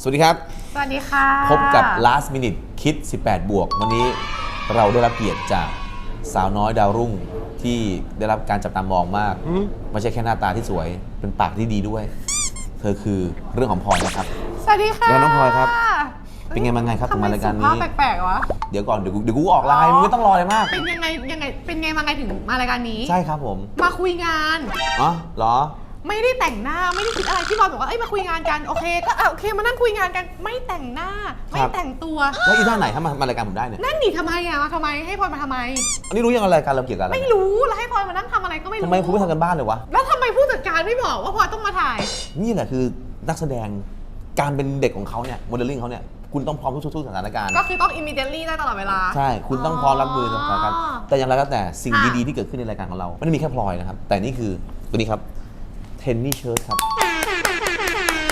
สวัสดีครับ สวัสดีค่ะ พบกับ last minute คิด 18 บวก วันนี้เราได้รับเกียรติจากสาวน้อยดาวรุ่งที่ได้รับการจับตามองมาก ไม่ใช่แค่หน้าตาที่สวย เป็นปากที่ดีด้วย เธอคือเรื่องของพลอยนะครับ สวัสดีค่ะเดี๋ยวน้องพลอยครับ เป็นไงมาไงครับถึงมารายการนี้ ทำไมสุภพแปลกๆวะ เดี๋ยวก่อนเดี๋ยวกูเดี๋ยวกูออกไลน์มึงไม่ต้องรอเลยมาก เป็นยังไงยังไงเป็นไงมาไงถึงมารายการนี้ ใช่ครับผม มาคุยงานอ๋อเหรอ ไม่ได้แต่งหน้าไม่ได้คิดอะไรที่บอลบอกว่าเอ้ยมาคุยงานกันโอเคก็อะโอเคมานั่งคุยงานกัน ไม่แต่งหน้า ไม่ครับแต่งตัว แล้วอีท่าไหนถ้ามามารายการผมได้เนี่ยนั่นหนีทำไมอะมาทำไมให้พลอยมาทำไม อันนี้รู้ยังอะไรายการเราเกี่ยวกับอะไรไม่รู้แล้วให้พลอยมานั่งทำอะไรก็ไม่รู้ทำไมคุณไม่ทำกันบ้านเลยวะ แล้วทำไมผู้จัดการไม่บอกว่าพลอยต้องมาถ่าย นี่แหละคือนักแสดงการเป็นเด็กของเขาเนี่ยโมเดลลิ่งเขาเนี่ยคุณต้องพร้อมทุกๆสถานการณ์ ก็คือต้อง immediately ได้ตลอดเวลา ใช่ คุณต้องพร้อมรับมือกับสถานการณ์อ๋อแต่อย่างไรก็แต่สิ่งค่ะดีๆที่เกิดขึ้นในรายการของเราไม่ได้มีแค่พลอยนะครับ แต่นี่คือตัวนี้ครับเท นนี่เชิ้ตครับ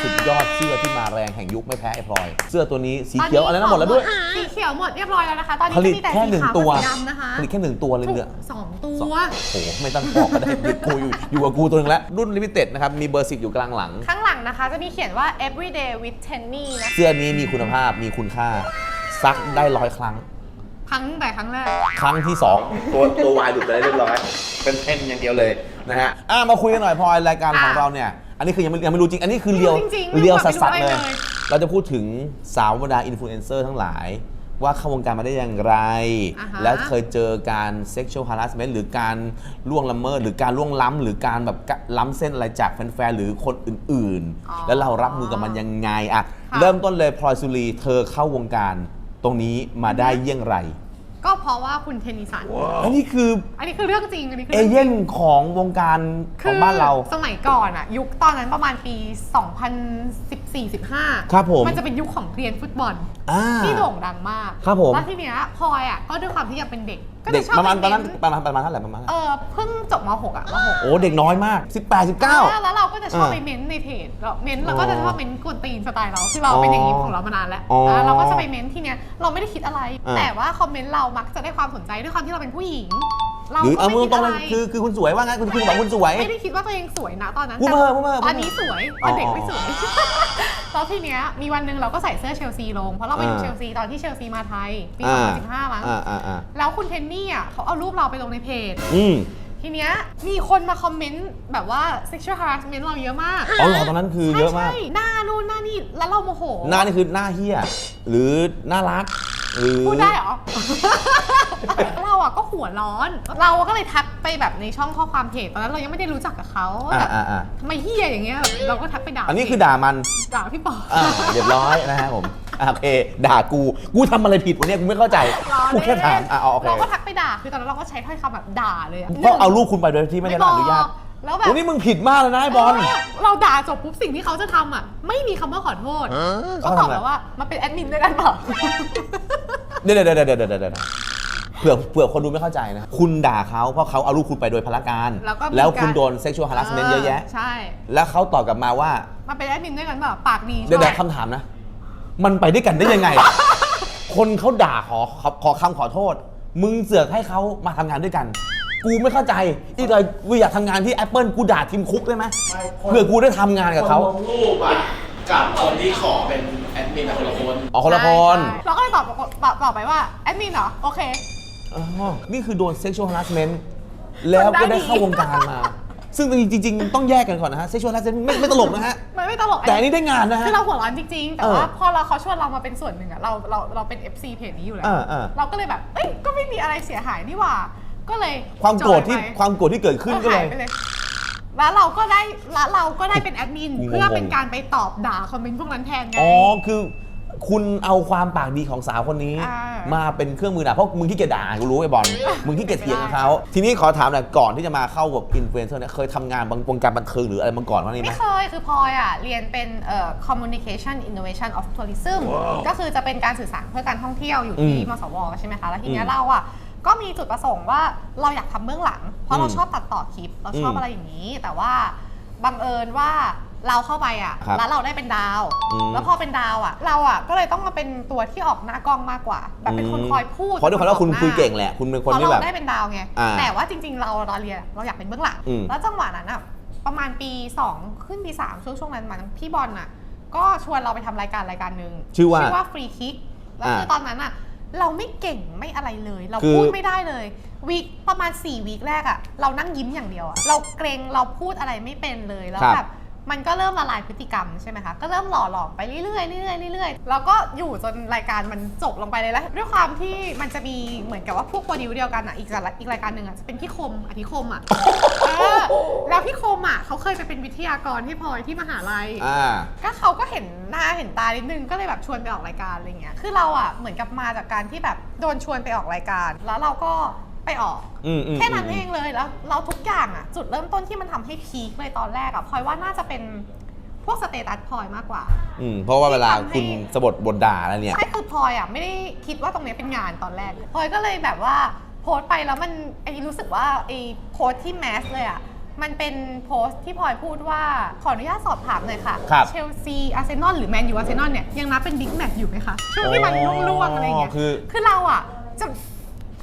สุดยอดเสื้อที่มาแรงแห่งยุคไม่แพ้ไอ้พลอย เสื้อตัวนี้สีเขียวอะไรนะหมดแล้วด้วย สีเขียวหมดเรียบร้อยแล้วนะคะ ตอนนี้ผลิตจะมีแต่แค่สีหนึ่งขาวตัวกับสีดำนะคะผลิตแค่หนึ่งตัวเลยเหลือสองตัสองวโอ้โหไม่ต้องบอกก็ได้เดี๋ยวกูอยู่อยู่กับกูตัวหนึงแล้ว รุ่นลิมิเต็ดนะครับ มีเบอร์สิบอยู่กลางหลัง ข้างหลังนะคะจะมีเขียนว่า everyday with Tenny นะเสื้อนี้มีคุณภาพมีคุณค่า ซักได้ร้อยครั้ง ครั้งแต่ครั้งแรก ครั้งที่2ตัวตัววายหลุดไปได้เรียบร้อยเป็นเทนอย่างเดียวเลย นะฮะอะมาคุยกันหน่อยพลอยรายการของอะเราเนี่ย อันนี้คือยังไม่ยังไม่รู้จริง อันนี้คือเรียวไม่รู้จริงๆเรียวไม่รู้สัสไม่ๆรู้เลยอะไรเลย เราจะพูดถึงสาวบรรดาอินฟลูเอนเซอร์ทั้งหลาย ว่าเข้าวงการมาได้อย่างไร อ่าฮะ แล้วเคยเจอการ sexual harassment หรือการล่วงละเมิด หรือการล่วงล้ำหรือการแบบล้ำเส้นอะไรจากแฟนๆหรือคนอื่นอ๋อๆแล้วเรารับมือกับมันยังไงอะค่ะเริ่มต้นเลยพลอยสุรีเธอเข้าวงการตรงนี้มาได้เยี่ยงไร ก็เพราะว่าคุณเทนนิสัน อันนี้คืออันนี้คือเรื่องจริง อันนี้คือเอรื่องจริงเย่นของวงการของบ้านเรา สมัยก่อนอะยุคตอนนั้นประมาณปี2014-15ครับผมมันจะเป็นยุคของเรียนฟุตบอล อ่าที่โด่งดังมากครับผม แล้วทีเนี้ยพลอยอะก็ด้วยความที่ยังเป็นเด็ก ก็เด็จะกชอบประมาณตอนนั้นเนประมาณประมาณเท่าไหร่ประมาณเออเพิ่งจบม .6 อะม .6 โอ้เด็กน้อยมาก 18 19 แล้วเราก็จะชอบอ่าไปเม้นต์ในเพจเราเม้นต์เราอ๋อก็จะชอบเม้นต์กวนตีนสไตล์เราคือเราเป็นอย่างนี้ของเรามานานแล้วอ๋ออ่าเราก็จะไปเม้นต์ที่เนี้ยเราไม่ได้คิดอะไร อ่าแต่ว่าคอมเมนต์เรามักจะได้ความสนใจด้วยความที่เราเป็นผู้หญิง เราหรือก็เอาไม่มือคิดตรงอะเลไรยคือคือคุณสวยว่างั้นคุณคุณบอกคุณสวย ไม่ได้คิดว่าตัวเองสวยนะตอนนั้นพูดแต่มาเถอะพูดมาเถอะตอนนี้สวยตอนเด็กอ๋อไม่สวยแล้วทีเนี้ยมีวันหนึ่งเราก็ใส่เสื้อเชลซีลง เพราะเราไปดูอ่าเชลซีตอนที่เชลซีมาไทยปีอ่า2015มั้งอ่าอ่าอ่าแล้วคุณเทนนี่อะเขาเอารูปเราไปลงในเพจอืมทีเนี้ยมีคนมาคอมเมนต์แบบว่า sexual harassment เราเยอะมาก อ๋อเหรอตอนนั้นคือเยอะมากใช่ใช่หน้านู่นหน้านี่แล้วเราโมโห หน้านี่คือหน้าเฮียหรือน่ารัก หรือ พูดได้เหรอ เราอะก็หัวร้อน เราก็เลยทักไปแบบในช่องข้อความเพจตอนนั้นเรายังไม่ได้รู้จักกับเขาอ่าแบบอ่าอ่า ทำไมเฮียอย่างเงี้ยแบบเราก็ทักไปด่าอันนี้คือด่ามัน ด่าพี่ปอ อ่าเรียบร้อยนะฮะผมอะโอเค ด่ากู กูทำอะไรผิดวะเนี่ยกูไม่เข้าใจ ล้อกูเล่นแค่ถามอะเอาโอเคเราก็ทักไปด่า คือตอนนั้นเราก็ใช้ถ้อยคำแบบด่าเลยอะเพราะเอาลูกคุณไปโดยที่ไม่ได้รับอนุญาต แล้วแบบโอ้นี่มึงผิดมากเลยนะไอ้บอลเราด่าจบปุ๊บสิ่งที่เขาจะทำอะ ไม่มีคำว่าขอโทษเขาตอบแบบว่ามาเป็นแอดมินด้วยกันเปล่า เดี๋ยวเดี๋ยวเดี๋ยวเดี๋ยวเดี๋ยวเดี๋ยวเผื่อเผื่อคนดูไม่เข้าใจนะ คุณด่าเขาเพราะเขาเอาลูกคุณไปโดยพลการ แล้วก็มีแล้วคุณการโดน sexual harassment เยอะแยะ ใช่ แล้วเขาตอบกลับมาว่า มาเป็นแอดมินด้วยกันเปล่าปากดีเดี๋ยวชเดี๋อยวบคำถามนะ มันไปด้วยกันได้ยังไง คนเขาด่าขอขอขอคำขอโทษ มึงเสือกให้เขามาทำงานด้วยกัน กูไม่เข้าใจอีกเลยกูอยากทำงานที่ Apple กูด่าทีมคุกได้ไหมไม่คนเพื่อกูได้ทำงานกับเขาคนลงรูปอะกับคนที่ขอเป็นแอดมินอะคนละคนอ๋อคนละคนใช่เราก็เลยตอบตอบตอบไปว่าแอดมินเหรอ โอเคอ๋อนี่คือโดน sexual harassment แล้วก็ได้เข้าวงการมา ซึ่งจริง ๆ ต้องแยกกันก่อนนะฮะ sexual harassment ไม่ไม่ตลกนะฮะมันไม่ตลกแต่อันนี้ได้งานนะฮะคือเราหัวร้อนจริง ๆ แต่เออว่าพอเราเขาชวนเรามาเป็นส่วนหนึ่งอะเราเราเราเป็น FC เพจนี้อยู่แล้วอ่าอ่าเราก็เลยแบบ เอ้ยก็ไม่มีอะไรเสียหายนี่หว่า ก็เลยความโกรธที่จอยไปความโกรธที่เกิดขึ้นก็เลยหายไปเลย แล้วเราก็ได้แล้วเราก็ได้เป็นแอดมินกูงงๆ เพื่อเป็นการไปตอบด่าคอมเมนต์พวกนั้นแทนไง อ๋อคือคุณเอาความปากดีของสาวคนนี้ อ่ามาเป็นเครื่องมือด่าเพราะมึงขี้เกียจด่ากูรู้ไอ้บอลมึงขี้เกียจเถียงกับเขา ทีนี้ขอถามหน่อยก่อนที่จะมาเข้ากับอินฟลูเอนเซอร์เนี่ยเคยทำงานบางวงการบันเทิงหรืออะไรมาก่อนบ้างนี่ไหม ไม่เคยคือพลอยอะ เรียนเป็นเอ่อ communication innovation of tourism ก็คือจะเป็นการสื่อสารเพื่อการท่องเที่ยวอยู่ที่อืมมสวใช่ไหมคะ แล้วทีเนี้อืยมเราอะ ก็มีจุดประสงค์ว่าเราอยากทำเบื้องหลัง เพราะเราอืมชอบตัดต่อคลิป เราชอบอืมอะไรอย่างนี้ แต่ว่าบังเอิญว่าเราเข้าไปอะครับแล้วเราได้เป็นดาวอืมแล้วพอเป็นดาวอะ เราอะก็เลยต้องมาเป็นตัวที่ออกหน้ากล้องมากกว่า แบบเป็นคนคอยพูดเพราะด้วยความว่าคุณนออกหน้คุยเก่งแหละ คุณเป็นคนที่พอแบบเราได้เป็นดาวไงอ่าแต่ว่าจริง ๆ เราเราเรียนเราอยากเป็นเบื้องหลังอืมแล้วจังหวะนั้นอะประมาณปี 2 ขึ้นปี 3 ช่วงช่วงนั้นมันพี่บอลอะก็ชวนเราไปทำรายการรายการหนึ่งชื่อว่าชื่อว่าฟรีคิก แล้วคืออ่าตอนนั้นอะ เราไม่เก่งไม่อะไรเลย เราคือ พูดไม่ได้เลยวีคประมาณ4วีคแรกอะเรานั่งยิ้มอย่างเดียวอะเราเกรงเราพูดอะไรไม่เป็นเลยแล้วครับแบบ มันก็เริ่มละลายพฤติกรรมใช่ไหมคะ ก็เริ่มหล่อหลอมไปเรื่อยๆเรื่อยๆเรื่อยๆแล้วก็อยู่จนรายการมันจบลงไปเลยแล้ว ด้วยความที่มันจะมีเหมือนกับว่าพวกโปรดิวเดียวกันอะอีกสาระอีกรายการหนึ่งอะจะเป็นพี่คมอธิคมอะเออแล้วพี่คมอะเขาเคยไปเป็นวิทยากรที่พลอยที่มหาลัย อ่า ก็เขาก็เห็นหน้าเห็นตานิดนึงก็เลยแบบชวนไปออกรายการอะไรเงี้ย คือเราอะเหมือนกับมาจากการที่แบบโดนชวนไปออกรายการ แล้วเราก็ ไปออกอืมอืมแค่นั้นอืมเองเลยแล้วเราทุกอย่างอะจุดเริ่มต้นที่มันทำให้พีคเลยตอนแรกอะพลอยว่าน่าจะเป็นพวกสเตตัสพลอยมากกว่า อืมเพราะว่าเวลาที่ทำให้คุณสะบดบนด่าแล้วเนี่ย ใช่คือพลอยอะไม่ได้คิดว่าตรงเนี้ยเป็นงานตอนแรกพลอยก็เลยแบบว่าโพสต์ไปแล้วมันไอ้รู้สึกว่าไอ้โพสต์ที่แมสเลยอะมันเป็นโพสต์ที่พลอยพูดว่าขออนุญาตสอบถามหน่อยค่ะ ครับ เชลซี อาร์เซนอลหรือแมนยูอาร์เซนอลเนี่ยยังนับเป็นบิ๊กแมตช์อยู่ไหมคะช่วงที่มันอ๋อล่วงๆอะไรเงี้ย คือ คือเราอะจะ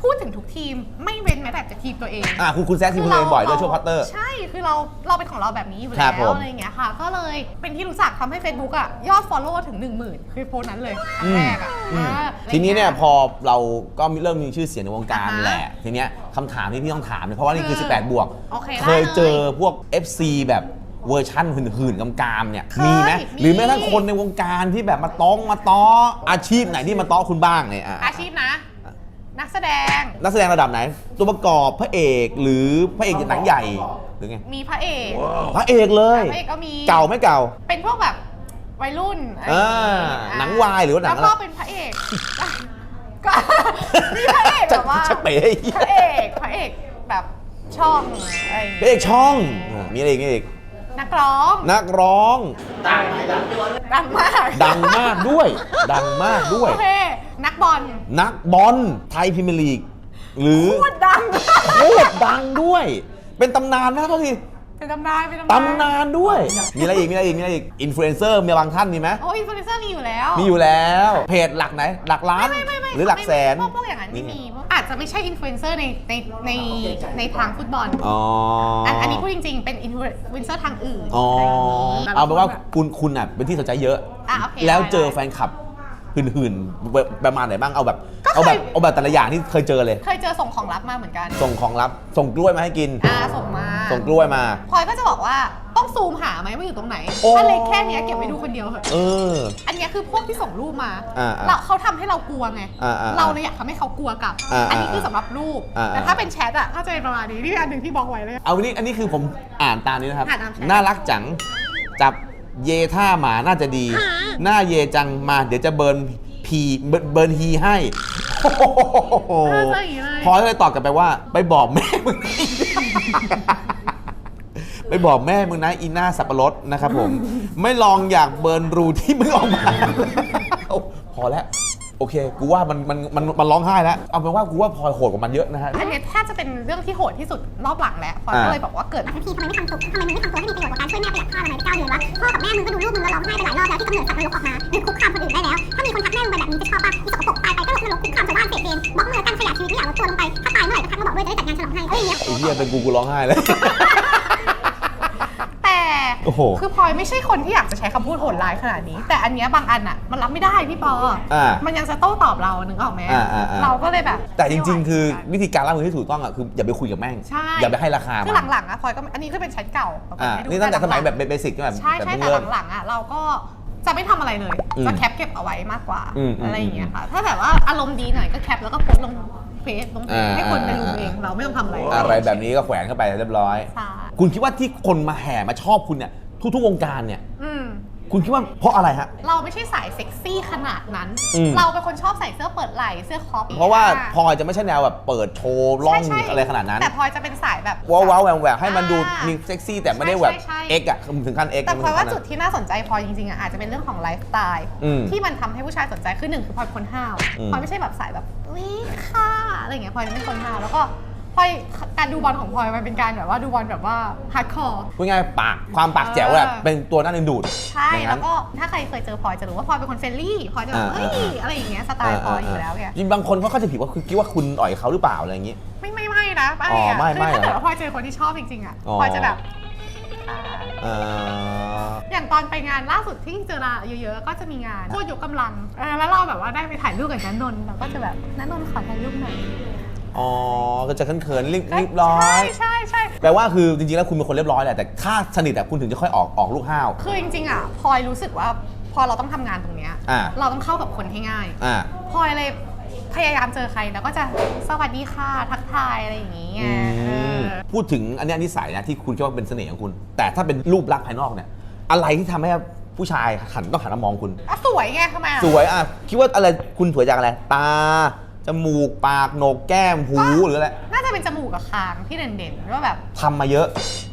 พูดถึงทุกทีมไม่เว้นแม้แต่จะทีมตัวเองอ่าคุณคุณแซคทีมคุณเองบ่อยด้วยช่วงพัตเตอร์ ใช่คือเราเราเป็นของเราแบบนี้อยู่ครัแล้บผมวอะไรอย่างเงี้ยค่ะ ก็เลยเป็นที่รู้จักทำให้ Facebook อะยอด Follow ถึง 1 0,000 คือโพสต์นั้นเลยครั้งแรกอะอืมอ่าทีนี้เนี่ยพอเราก็เริ่มมีชื่อเสียงในวงการอ่าฮะแหละ ทีเนี้ยคำถามที่พี่ต้องถามเนี่ยเพราะว่านี่คือคือ18 บวก โอเคเคยได้เลยเจอพวก FC แบบเวอร์ชั่นหื่นๆกำๆเนี่ยเคยมีไหมมี หรือแม้กระทั่งคนในวงการที่แบบมาต้องมาต้ออาชีพไหนที่มาต้อคุณบ้างเนี่ยอะอาชีพนะ นักแสดง นักแสดงระดับไหน ตัวประกอบพระเอกหรือพระเอกหนังใหญ่หรือไงมีพระเอกพระเอกเลย พระเอกก็มีเก่าไม่เก่า เป็นพวกแบบวัยรุ่นอะไรอ่าอย่งงี้หนังวายหรือว่าหนังแล้วก็อะไรเป็นพระเอกก็มีพระเอกแบบว่าชักเป๋พระเอกพระเอกแบบช่องอะไรอย่างพระเอเงี้ยกช่องอะมีอะไรอีกมีอะไรอีก นักร้อง นักร้องดังไหมดังดังมาก ดังมากด้วย ดังมากด้วย โอเค นักบอลนักบอลไทยพรีเมียร์ลีก หรือพูดดัง โคตรดังด้วย เป็นตำนานนะก็ที เป็นตำนานเป็นตำนานตำนานด้วย มีอะไรอีกมีอะไรอีกมีอะไรอีกอินฟลูเอนเซอร์มีบางท่านมีไหมโอ้ยอินฟลูเอนเซอร์มีอยู่แล้ว มีอยู่แล้ว เพจหลักไหน หลักล้าน ไม่ไม่ไม่หรือหลักแสน พวกพวกอย่างนั้นไม่มีพวกอาจจะไม่ใช่อินฟลูเอนเซอร์ในในในในทางฟุตบอลอ๋ออัอันอันนี้พูดจริง ๆ เป็นอินฟลูเอนเซอร์ทางอื่นอ๋ออะไรอย่างนี้ เอาเป็นว่าคุณคุณอะเป็นที่สนใจเยอะ อะโอเคแล้วเจอได้แฟนคลับ หื่นๆประมาณไหนบ้างเอาแบบก็เคยเอาแบบเอาแบบแต่ละอย่างที่เคยเจอเลย เคยเจอส่งของลับมาเหมือนกัน ส่งของลับ ส่งกล้วยมาให้กิน อ่าส่งมา ส่งกล้วยมาพลอยก็จะบอกว่าต้องซูมหาไหมว่าอยู่ตรงไหนโอ้ ถ้าเล็กแค่เนี้ยเก็บไว้ดูคนเดียวเถอะเออ อันเนี้ยคือพวกที่ส่งรูปมาอ่าๆเราเขาทำให้เรากลัวไงอ่าๆเราเลยอยากทำให้เขากลัวกลับ อ่าๆอันนี้คือสำหรับรูปอ่าๆแต่ถ้าเป็นแชทอะถ้าจะเป็นประมาณนี้นี่เป็นอันหนึ่งที่บล็อกไว้เลย เอาอันนี้อันนี้คือผมอ่านตามนี้นะครับ อ่านตามแชท น่ารักจังจับ เยท่าหมาน่าจะดี หน้าเยจังมา เดี๋ยวจะเบิร์นพีเบิร์นเบิร์นฮีให้โอ้โหเออใช่อย่างนี้เลย พอเลยตอบกลับไปว่า ไปบอกแม่มึง ไปบอกแม่มึงนะอีหน้าสับปะรดนะครับผม ไม่ลองอยากเบิร์นรูที่มึงออกมาเอาพอแล้วโอเค กูว่ามันมันมันมันร้องไห้แล้วเอาเป็นว่ากูว่าพลอยโหดกว่ามันเยอะนะฮะ อันเนี้ยแทบจะเป็นเรื่องที่โหดที่สุดรอบหลังแล้วพลอยอ่าก็เลยบอกว่าเกิดทีทำไมไม่ทำตัวทำไมมึงไม่ทำตัวให้มีประโยชน์กว่าการช่วยแม่ประหยัดข้าวทำไมไปเก้าเดือนวะพ่อกับแม่มึงก็ดูลูกมึงแล้วร้องไห้ไปหลายรอบแล้วที่กำเนิดสัตว์นรกออกมาหรือคุกคามคนอื่นได้แล้ว ถ้ามีคนทักแม่มึงไปแบบนี้จะชอบป่ะอีสกปรกตายไปก็ลงนรกคุกคามชาวบ้านเสพเองบล็อกมือกันขยะชีวิตไม่อยากลดตัวลงไปถ้าตายเมื่อไหร่ก็ทักมาบอกด้วยจะได้จัดงานฉลองให้เอ้ยอย่างเงี้ยไอ้เหี้ยเป็นกูกูร้องไห้เลยแต่ โอ้โห คือพลอยไม่ใช่คนที่อยากจะใช้คำพูดโหดร้ายขนาดนี้ แต่อันเนี้ยบางอันอะมันรับไม่ได้พี่ปออามันยังจะโต้ตอบเรานึกออกไหมอ่าอ่าอ่า เราก็เลยแบบแต่จริง ๆ คือไม่ไหววิธีการรับมือที่ถูกต้องอะคืออย่าไปคุยกับแม่ง ใช่อย่าไปให้ราคาคือมันหลังๆอะพลอยก็อันนี้คือเป็นแชทเก่าอ่าให้ดูนี่ตั้งแต่สมัยแบบหลังๆเบสิกใช่ไหมใช่แต่ใช่เพิ่งแต่เริ่ม หลังๆอะเราก็จะไม่ทำอะไรเลยอืมจะแคปเก็บเอาไว้มากกว่าอืมอืมอะไรอย่างเงี้ยค่ะ ถ้าแบบว่าอารมณ์ดีหน่อยก็แคปแล้วก็โพสต์ลง เฟซลงเพจอ่าให้คนไปรู้อ่าเองเราไม่ต้องทำอะไรอะไรแบบนี้ก็แขวนเข้าไปเรียบร้อย ใช่ คุณคิดว่าที่คนมาแห่มาชอบคุณเนี่ยทุกๆวงการเนี่ย อืม คุณคิดว่าเพราะอะไรฮะ เราไม่ใช่สายเซ็กซี่ขนาดนั้น อืม เราเป็นคนชอบใส่เสื้อเปิดไหล่เสื้อครอปเพราะว่าอ่พลอยจะไม่ใช่แนวแบบเปิดโชว์ล่องใช่ใช่อะไรขนาดนั้น แต่พลอยจะเป็นสายแบบ ว้าวว้าวแหววแหววให้มันดูอ่ามีมีเซ็กซี่แต่ไม่ได้แบบใช่ใช่เอ็กอะถึงขั้นเอ็ก แต่พลอยว่าจุดที่น่าสนใจพลอยจริงๆอะอาจจะเป็นเรื่องของไลฟ์สไตล์อืมที่มันทำให้ผู้ชายสนใจคือหนึ่งคือพลอยเป็นคนห้าวอืม พลอยไม่ใช่แบบสายแบบวิค่ะอะไรอย่างเงี้ยพลอยเป็นคนห้าวแล้วก็ พลอยการดูบอลของพลอยมันเป็นการแบบว่าดูบอลแบบว่าฮาร์ดคอร์ พูดง่ายๆปากความปากแจ๋วแบบเออ เป็นตัวน่าดึงดูด ใช่อย่างแล้นั้วนก็ถ้าใครเคยเจอพลอยจะรู้ว่าพลอยเป็นคนเฟรนลี่พลอยจะแบบอ่า เฮ้ยอ่าอะไรอย่างเงี้ยสไตล์พลอยอยู่แล้วไงจริงบางคนเขาเข้าใจผิดว่าคือคิดว่าคุณอ่อยเขาหรือเปล่าอะไรอย่างงี้ ไม่ไม่ไม่นะไม่อ๋ออะไม่คือไม่ถ้าเกิดเหรอว่าพลอยเจอคนที่ชอบจริงๆอะอ๋อ พลอยจะแบบอ่าเอ่ออย่างตอนไปงานล่าสุดที่เจอราเยอะๆ ก็จะมีงานโคตรยกกำลังเออแล้วเราแบบว่าได้ไปถ่ายรูปกับนันนนท์เราก็จะแบบนันนนท์ขอถ่ายรูปหน่อย อ๋อ ก็จะเขินๆรีบรีบร้อใช่ย ใช่ใช่ แปลว่าคือจริงๆแล้วคุณเป็นคนเรียบร้อยแหละแต่ถ้าสนิทอะคุณถึงจะค่อยออกออกลูกห้าว คือจริงๆอะพลอยรู้สึกว่าพอเราต้องทำงานตรงเนี้ยอ่า เราต้องเข้ากับคนให้ง่ายอ่า พลอยเลยพยายามเจอใครแล้วก็จะสวัสดีค่ะทักทายอะไรอย่างงี้ไงเออพูดถึงอันเนี้ยนิสัยนะที่คุณคิดว่าเป็นเสน่ห์ของคุณ แต่ถ้าเป็นรูปลักษณ์ภายนอกเนี่ย อะไรที่ทำให้ผู้ชายหันต้องหันมามองคุณ อะสวยไงทำไมอะสวยอะคิดว่าอะไรคุณสวยจากอะไร ตา จมูกปากโหนกแก้มหูหรืออะไรน่าจะเป็นจมูกกับคางที่เด่นๆว่าแบบทำมาเยอะ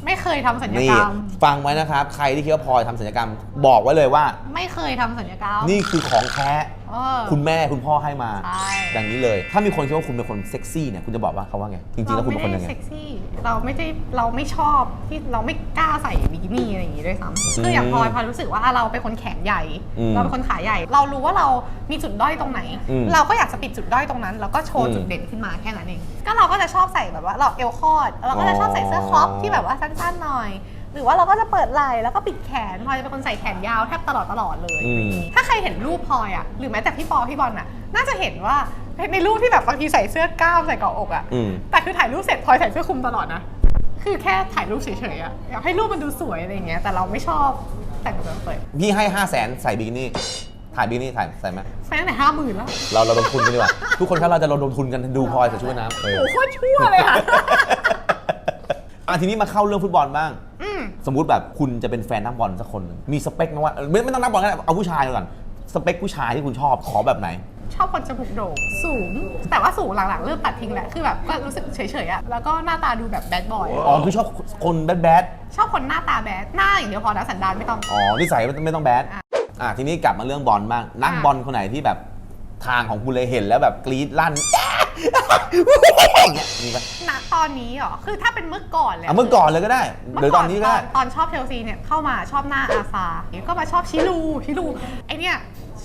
ไม่เคยทำสัญญนี่กรรม ฟังไว้นะครับ ใครที่คิดว่าพลอยทำศัลยกรรม บอกไว้เลยว่า ไม่เคยทำสัญญกรรม นี่คือของแท้ เออ คุณแม่คุณพ่อให้มาใช่ ดังนี้เลย ถ้ามีคนคิดว่าคุณเป็นคนเซ็กซี่เนี่ยคุณจะบอกว่าเขาว่าไงจริงๆแล้วคุณเป็นคนยังไง เราไม่ได้เซ็กซี่ เราไม่ได้เราไม่ชอบที่เราไม่กล้าใส่บิกินี่อะไรอย่างงี้ด้วยซ้ำคืออย่างพลอยพลอยรู้สึกว่าเราเป็นคนแขนใหญ่ อืมเราเป็นคนขาใหญ่ เรารู้ว่าเรามีจุดด้อยตรงไหน อืมเราก็อยากจะปิดจุดด้อยตรงนั้น แล้วก็โชว์อืมจุดเด่นขึ้นมาแค่นั้นเอง ก็เราก็จะชอบใส่แบบว่าเราเอวคอด เราก็จะชอบใส่เสื้อครอปที่แบบว่าสั้นๆหน่อย หรือว่าเราก็จะเปิดไหล่แล้วก็ปิดแขนพลอยจะเป็นคนใส่แขนยาวแทบตลอดตลอดเลย อืม ถ้าใครเห็นรูปพลอยอะหรือแม้แต่พี่ปอพี่บอลอะน่าจะเห็นว่าในรูปที่แบบบางทีใส่เสื้อกล้ามใส่เกาะอกอะอืม แต่คือถ่ายรูปเสร็จพลอยใส่เสื้อคลุมตลอดนะ คือแค่ถ่ายรูปเฉยๆอะอยากให้รูปมันดูสวยอะไรอย่างเงี้ย แต่เราไม่ชอบแต่งตัวเปิดพี่ให้5 0 0แสนใส่บิกินี่ ถ่ายบิกินี่ถ่ายใส่ไหมแฟนแต่ห้าหมื่นแล้ว เราเราลงทุนกันดีกว่า ทุกคนครับเราจะลงทุนกันดูพลอยใส่ชุดว่ายน้ำเออโอ้โหโคตรชั่วเลยค่ะ อะทีนี้มาเข้าเรื่องฟุตบอลบ้างอืม สมมุติแบบคุณจะเป็นแฟนนักบอลสักคนหนึ่งมีสเปคไหมว่าเออไม่ไม่ต้องนักบอลก็ได้เอาผู้ชายก่อนสเปคผู้ชายที่คุณชอบขอแบบไหนชอบคนจมูกโด่งสูง แต่ว่าสูงหลังๆ เริ่มตัดทิ้งแหละคือแบบก็รู้สึกเฉยๆอะแล้วก็หน้าตาดูแบบแบดบอยอ๋อคือชอบคนแบดแบดชอบคนหน้าตาแบดหน้าอย่างเดียวพอนะสันดานไม่ต้อง อ๋อนิสัยไม่ต้องไม่ต้องแบดอะอะทีนี้กลับมาเรื่องบอลบ้างนักอะบอลคนไหนที่แบบทางของคุณเลยเห็นแล้วแบบกรี๊ดลั่นอย่างเงี้ย มีปะณตอนนี้เหรอ คือถ้าเป็นเมื่อก่อนเลย อะเมื่อก่อนเลยก็ได้หรือตอนนี้ก็ได้ ตอนชอบเชลซีเนี่ยเข้ามาชอบหน้าอาซาก็มาชอบชิลูชิลูไอเนี่ย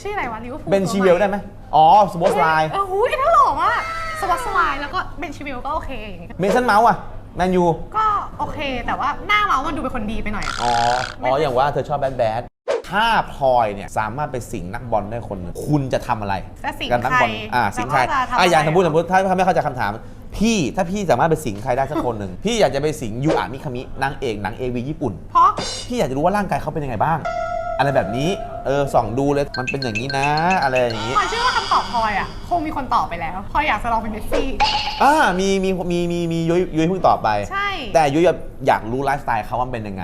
ชื่ออะไรวะลิเวอร์พูลเบนชีเวลได้ไหมอ๋อสปอร์ตไลน์เออหูยถ้าหล่อมากสวัสดิ์สไลน์แล้วก็เบนชิเวลก็โอเคอย่างงี้เมสันเมาส์อะ แมนยู ก็โอเคแต่ว่าหน้าเรามันดูเป็นคนดีไปหน่อย อ๋อ อ๋อ อย่างว่าเธอชอบแบดแบด ถ้าพลอยเนี่ยสามารถไปสิงนักบอลได้คนหนึ่งคุณจะทำอะไรจะสิงกับนักบอล ใครอ่า สิงใคร แล้วก็จะทำอะอย่างอะไร สมมติสมมติถ้าถ้าไม่เข้าใจคำถาม พี่ถ้าพี่สามารถไปสิงใครได้สักคนหนึ่ง พี่อยากจะไปสิงยูอามิคามินางเอกหนังเอวีญี่ปุ่น เพราะพี่อยากจะรู้ว่าร่างกายเขาเป็นยังไงบ้าง อะไรแบบนี้ เออส่องดูเลยมันเป็นอย่างนี้นะ อะไรอย่างนี้พลอยเชื่อว่าคำตอบพลอยอะ คงมีคนตอบไปแล้วพลอยอยากจะลองเป็นเมสซี่ อ่ามีมีมีมีมียุ้ยยุ้ยเพิ่งตอบไป ใช่แต่ยุ้ยอยากรู้ไลฟ์สไตล์เขาว่าเป็นยังไง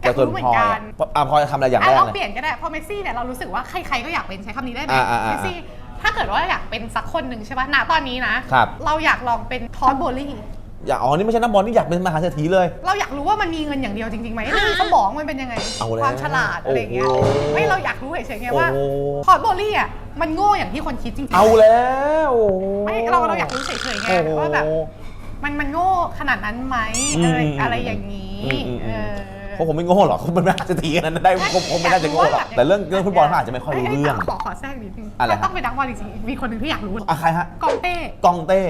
อยากรู้เหมือนกันพลอยอะพลอยจะทำอะไรอย่างอะแรกเราเลยเปลี่ยนก็ได้เพราะเมสซี่เนี่ยเรารู้สึกว่าใครๆก็อยากเป็นใช้คำนี้ได้ไหมอ่าอ่าอ่าเมสซี่ถ้าเกิดว่าอยากเป็นสักคนหนึ่งใช่ป่ะณตอนนี้นะครับ เราอยากลองเป็นทอสโบลี่ อยากอ๋อนี่ไม่ใช่นักบอลนี่อยากเป็นมหาเศรษฐีเลย เราอยากรู้ว่ามันมีเงินอย่างเดียวจริงๆไหมเรื่องสมองมันเป็นยังไง เอาแล้วความฉลาดอะไรอย่างเงี้ยโอ้โหไม่เราอยากรู้เฉยๆไงว่าโอ้โหทอสโบลี่อะมันโง่อย่างที่คนคิดจริงๆเอาแล้วโอ้โหไม่เราเราอยากรู้เฉยๆไงโอ้โห ว่าแบบมันมันโง่ขนาดนั้นไหมอืมอะไรอืมอะไรอย่างนี้อืมอืม เออ เพราะผมไม่โง่หรอกเขาเป็นมหาเศรษฐีกันนั้นได้ผมผมไม่น่าจะโง่หรอกแต่เรื่องเรื่องฟุตบอลเขาอาจจะไม่ค่อยรู้เรื่อง ขอขอแทรกนิดนึงอะไรฮะ ต้องไปดังบอลจริงๆมีคนหนึ่งที่อยากรู้อะใครฮะกองเต้ กองเต้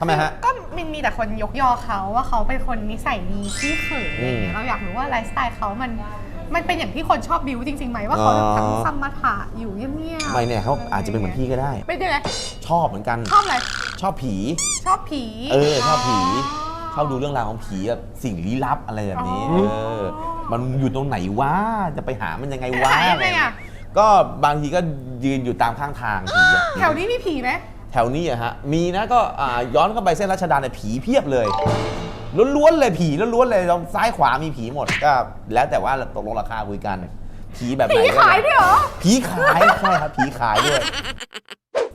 ทำไมฮะ ก็มันมีแต่คนยกยอเขาว่าเขาเป็นคนนิสัยดีขี้เขินอะไรอย่างเงี้อืมยเราอยากรู้ว่าไลฟ์สไตล์เขามันมันเป็นอย่างที่คนชอบบิวจริงๆไหมว่าเขาอ๋อทั้งซัมมาถะอยู่เงียบๆไม่เนี่ยเขาอาจจะเป็นเหมือนพี่ก็ได้เป็นยังไงชอบเหมือนกันชอบอะไรชอบผี ชอบผี เออ ชอบผีชอบดูเรื่องราวของผีแบบสิ่งลี้ลับอะไรแบบนี้อ๋อเออมันอยู่ตรงไหนวะจะไปหามันยังไงวะหายังไงอะก็บางทีก็ยืนอยู่ตามข้างทางผีอะแถวนี้มีผีไหม แถวนี้อะฮะมีนะก็อ่าย้อนเข้าไปเส้นรัชดาเนี่ยผีเพียบเลยล้วนๆเลยผีล้วนๆเลยตรงซ้ายขวามีผีหมดก็แล้วแต่ว่าตกลงราคาคุยกัน ผีแบบไหนผีก็ขายด้วยเหรอ ผีขายใช่ครับผีขายด้วย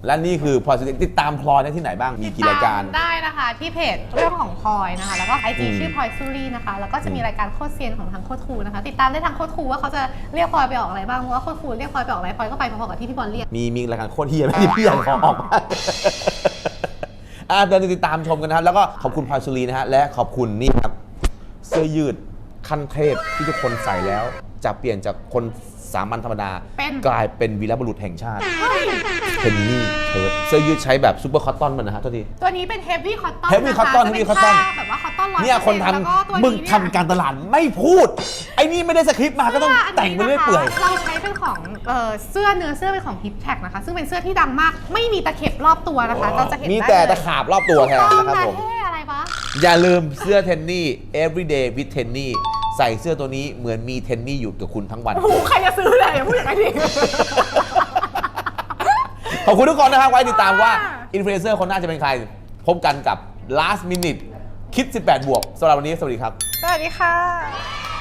และนี่คือพลอยสุดติดตามพลอยได้ที่ไหนบ้างมีกี่รายการ ติดตมได้นะคะที่เพจเรื่องของพลอยนะคะ แล้วก็ไอจีอืม ชื่อพลอยซูรี่นะคะ แล้วก็จะมีอืมรายการโคตรเซียนของทางโคตรครูนะคะ ติดตามได้ทางโคตรครูว่าเขาจะเรียกพลอยไปออกอะไรบ้างเพราะว่าโคตรครูเรียกพลอยไปออกอะไรพลอยก็ไปพอๆกับที่พี่บอลเรียกมีมีรายการโคตรเฮียไม่มีพี่อยากขอออกมาอ่าเดินติดตามชมกันนะครับ แล้วก็ขอบคุณพลอยสุรีนะฮะและขอบคุณนี่ครับ เสื้อยืดขั้นเทพที่ทุกคนใส่แล้วจะเปลี่ยนจากคน สามัญธรรมดา เป็นกลายเป็นวีรบุรุษแห่งชาติเฮ้ยเทนนี่เชิ้ตเสื้อยืดใช้แบบซูเปอร์คอตตอนมันนะฮะตัวที ตัวนี้เป็น heavy cotton heavy นะคะ cotton จะเป็ heavy cotton ผ้าแบบว่า cotton 100%เนี่ยคนทแล้วก็ตัวำมึงนี้เนี่ยทำการตลาดไม่พูด ไอ้นี่ไม่ได้สคริปต์มาก็ต้องสื้นนี้แต่งไปเรื่อยเปื่อยนะคะเราใช้เป็นของเอ่อเสื้อเนื้อเสื้อเป็นของ hip tag นะคะ ซึ่งเป็นเสื้อที่ดังมาก ไม่มีตะเข็บรอบตัวนะคะเราจะเห็นมีได้แต่เลยตะขาบรอบตัวแทนถูกนะครับต้องผมเท่อะไรวะอย่าลืมเสื้อเทนนี่ everyday with เทนนี่ ใส่เสื้อตัวนี้เหมือนมีเทนนี่อยู่กับคุณทั้งวัน โอ้โหใครจะซื้อเลยอย่าพูดอย่างนั้นดิ ขอบคุณทุกคนนะครับ ไว้ติดตามว่าค่ะอินฟลูเอนเซอร์คนหน้าจะเป็นใคร พบกันกับ last minute คิด 18 บวกสำหรับวันนี้ สวัสดีครับ สวัสดีค่ะ